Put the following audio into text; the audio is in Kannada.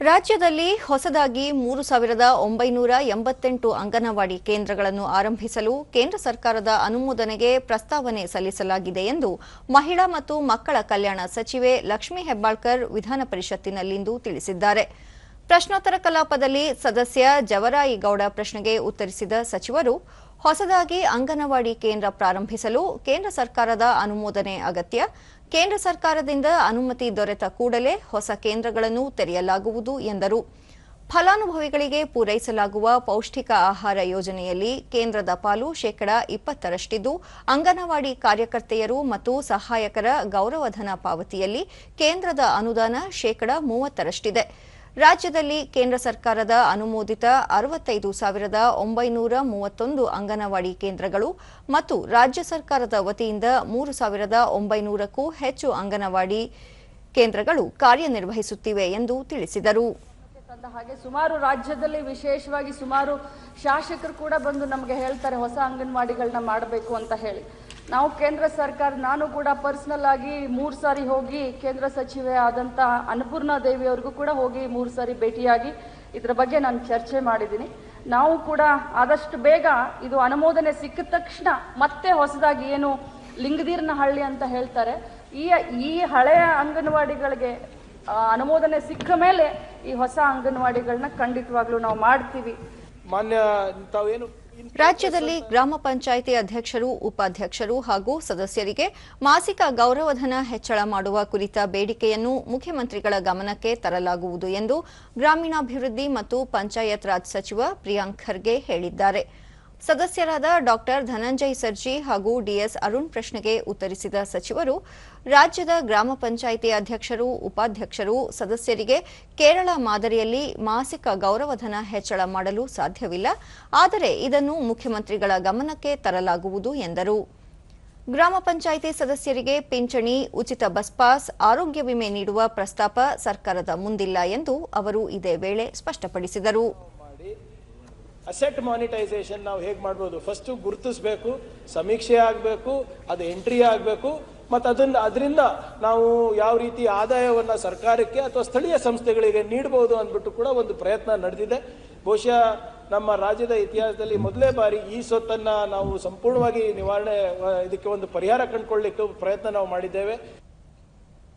ರಾಜ್ಯದಲ್ಲಿ ಹೊಸದಾಗಿ ಮೂರು ಸಾವಿರದ ಒಂಬೈನೂರ ಎಂಬತ್ತೆಂಟು ಅಂಗನವಾಡಿ ಕೇಂದ್ರಗಳನ್ನು ಆರಂಭಿಸಲು ಕೇಂದ್ರ ಸರ್ಕಾರದ ಅನುಮೋದನೆಗೆ ಪ್ರಸ್ತಾವನೆ ಸಲ್ಲಿಸಲಾಗಿದೆ ಎಂದು ಮಹಿಳಾ ಮತ್ತು ಮಕ್ಕಳ ಕಲ್ಯಾಣ ಸಚಿವೆ ಲಕ್ಷ್ಮೀ ಹೆಬ್ಬಾಳ್ಕರ್ ವಿಧಾನ ಪರಿಷತ್ತಿನಲ್ಲಿಂದು ತಿಳಿಸಿದ್ದಾರೆ. ಪ್ರಶ್ನೋತ್ತರ ಕಲಾಪದಲ್ಲಿ ಸದಸ್ಯ ಜವರಾಯಿಗೌಡ ಪ್ರಶ್ನೆಗೆ ಉತ್ತರಿಸಿದ ಸಚಿವರು, ಹೊಸದಾಗಿ ಅಂಗನವಾಡಿ ಕೇಂದ್ರ ಪ್ರಾರಂಭಿಸಲು ಕೇಂದ್ರ ಸರ್ಕಾರದ ಅನುಮೋದನೆ ಅಗತ್ಯ. ಕೇಂದ್ರ ಸರ್ಕಾರದಿಂದ ಅನುಮತಿ ದೊರೆತ ಕೂಡಲೇ ಹೊಸ ಕೇಂದ್ರಗಳನ್ನು ತೆರೆಯಲಾಗುವುದು ಎಂದರು. ಫಲಾನುಭವಿಗಳಿಗೆ ಪೂರೈಸಲಾಗುವ ಪೌಷ್ಟಿಕ ಆಹಾರ ಯೋಜನೆಯಲ್ಲಿ ಕೇಂದ್ರದ ಪಾಲು ಶೇಕಡಾ ಇಪ್ಪತ್ತರಷ್ಟಿದ್ದು, ಅಂಗನವಾಡಿ ಕಾರ್ಯಕರ್ತೆಯರು ಮತ್ತು ಸಹಾಯಕರ ಗೌರವಧನ ಪಾವತಿಯಲ್ಲಿ ಕೇಂದ್ರದ ಅನುದಾನ ಶೇಕಡಾ ಮೂವತ್ತರಷ್ಟಿದೆ. ರಾಜ್ಯದಲ್ಲಿ ಕೇಂದ್ರ ಸರ್ಕಾರದ ಅನುಮೋದಿತ ಅರವತ್ತೈದು ಸಾವಿರದ ಒಂಬೈನೂರ ಮೂವತ್ತೊಂದು ಅಂಗನವಾಡಿ ಕೇಂದ್ರಗಳು ಮತ್ತು ರಾಜ್ಯ ಸರ್ಕಾರದ ವತಿಯಿಂದ ಮೂರು ಸಾವಿರದ ಒಂಬೈನೂರಕ್ಕೂ ಹೆಚ್ಚು ಅಂಗನವಾಡಿ ಕೇಂದ್ರಗಳು ಕಾರ್ಯನಿರ್ವಹಿಸುತ್ತಿವೆ ಎಂದು ತಿಳಿಸಿದರು. ಹಾಗೆ ಸುಮಾರು ರಾಜ್ಯದಲ್ಲಿ ವಿಶೇಷವಾಗಿ ಸುಮಾರು ಶಾಸಕರು ಕೂಡ ಬಂದು ನಮಗೆ ಹೇಳ್ತಾರೆ, ಹೊಸ ಅಂಗನವಾಡಿಗಳನ್ನ ಮಾಡಬೇಕು ಅಂತ ಹೇಳಿ. ನಾವು ಕೇಂದ್ರ ಸರ್ಕಾರ, ನಾನು ಕೂಡ ಪರ್ಸನಲ್ ಆಗಿ ಮೂರು ಸಾರಿ ಹೋಗಿ ಕೇಂದ್ರ ಸಚಿವೆ ಆದಂಥ ದೇವಿ ಅವ್ರಿಗೂ ಕೂಡ ಹೋಗಿ ಮೂರು ಸಾರಿ ಭೇಟಿಯಾಗಿ ಇದರ ಬಗ್ಗೆ ನಾನು ಚರ್ಚೆ ಮಾಡಿದ್ದೀನಿ. ನಾವು ಕೂಡ ಆದಷ್ಟು ಬೇಗ ಇದು ಅನುಮೋದನೆ ಸಿಕ್ಕಿದ ತಕ್ಷಣ ಮತ್ತೆ ಹೊಸದಾಗಿ ಏನು ಲಿಂಗದೀರ್ನ ಹಳ್ಳಿ ಅಂತ ಹೇಳ್ತಾರೆ. ಈ ಈ ಹಳೆಯ ಅಂಗನವಾಡಿಗಳಿಗೆ ಅನುಮೋದನೆ ಸಿಕ್ಕ ಮೇಲೆ ಈ ಹೊಸ ಅಂಗನವಾಡಿಗಳನ್ನ ಖಂಡಿತವಾಗ್ಲೂ ನಾವು ಮಾಡ್ತೀವಿ. ಮಾನ್ಯ ತಾವೇನು ರಾಜ್ಯದಲ್ಲಿ ಗ್ರಾಮ ಪಂಚಾಯಿತಿ ಅಧ್ಯಕ್ಷರು, ಉಪಾಧ್ಯಕ್ಷರು ಹಾಗೂ ಸದಸ್ಯರಿಗೆ ಮಾಸಿಕ ಗೌರವಧನ ಹೆಚ್ಚಳ ಮಾಡುವ ಕುರಿತ ಬೇಡಿಕೆಯನ್ನು ಮುಖ್ಯಮಂತ್ರಿಗಳ ಗಮನಕ್ಕೆ ತರಲಾಗುವುದು ಎಂದು ಗ್ರಾಮೀಣಾಭಿವೃದ್ಧಿ ಮತ್ತು ಪಂಚಾಯತ್ ರಾಜ್ ಸಚಿವ ಪ್ರಿಯಾಂಕ್ ಖರ್ಗೆ ಹೇಳಿದ್ದಾರೆ. ಸದಸ್ಯರಾದ ಡಾಕ್ಟರ್ ಧನಂಜಯ್ ಸರ್ಜಿ ಹಾಗೂ ಡಿಎಸ್ ಅರುಣ್ ಪ್ರಶ್ನೆಗೆ ಉತ್ತರಿಸಿದ ಸಚಿವರು, ರಾಜ್ಯದ ಗ್ರಾಮ ಪಂಚಾಯಿತಿ ಅಧ್ಯಕ್ಷರು, ಉಪಾಧ್ಯಕ್ಷರು, ಸದಸ್ಯರಿಗೆ ಕೇರಳ ಮಾದರಿಯಲ್ಲಿ ಮಾಸಿಕ ಗೌರವಧನ ಹೆಚ್ಚಳ ಮಾಡಲು ಸಾಧ್ಯವಿಲ್ಲ. ಆದರೆ ಇದನ್ನು ಮುಖ್ಯಮಂತ್ರಿಗಳ ಗಮನಕ್ಕೆ ತರಲಾಗುವುದು ಎಂದರು. ಗ್ರಾಮ ಪಂಚಾಯಿತಿ ಸದಸ್ಯರಿಗೆ ಪಿಂಚಣಿ, ಉಚಿತ ಬಸ್ ಪಾಸ್, ಆರೋಗ್ಯ ವಿಮೆ ನೀಡುವ ಪ್ರಸ್ತಾಪ ಸರ್ಕಾರದ ಮುಂದಿಲ್ಲ ಎಂದು ಅವರು ಇದೇ ವೇಳೆ ಸ್ಪಷ್ಟಪಡಿಸಿದರು. ಅಸೆಟ್ ಮಾನಿಟೈಸೇಷನ್ ನಾವು ಹೇಗೆ ಮಾಡ್ಬೋದು? ಫಸ್ಟು ಗುರುತಿಸ್ಬೇಕು, ಸಮೀಕ್ಷೆ ಆಗಬೇಕು, ಅದು ಎಂಟ್ರಿ ಆಗಬೇಕು, ಮತ್ತು ಅದನ್ನು, ಅದರಿಂದ ನಾವು ಯಾವ ರೀತಿ ಆದಾಯವನ್ನು ಸರ್ಕಾರಕ್ಕೆ ಅಥವಾ ಸ್ಥಳೀಯ ಸಂಸ್ಥೆಗಳಿಗೆ ನೀಡಬಹುದು ಅಂದ್ಬಿಟ್ಟು ಕೂಡ ಒಂದು ಪ್ರಯತ್ನ ನಡೆದಿದೆ. ಬಹುಶಃ ನಮ್ಮ ರಾಜ್ಯದ ಇತಿಹಾಸದಲ್ಲಿ ಮೊದಲೇ ಬಾರಿ ಈ ಸೊತ್ತನ್ನು ನಾವು ಸಂಪೂರ್ಣವಾಗಿ ನಿವಾರಣೆ, ಇದಕ್ಕೆ ಒಂದು ಪರಿಹಾರ ಕಂಡುಕೊಳ್ಳಿಕ್ಕೆ ಪ್ರಯತ್ನ ನಾವು ಮಾಡಿದ್ದೇವೆ.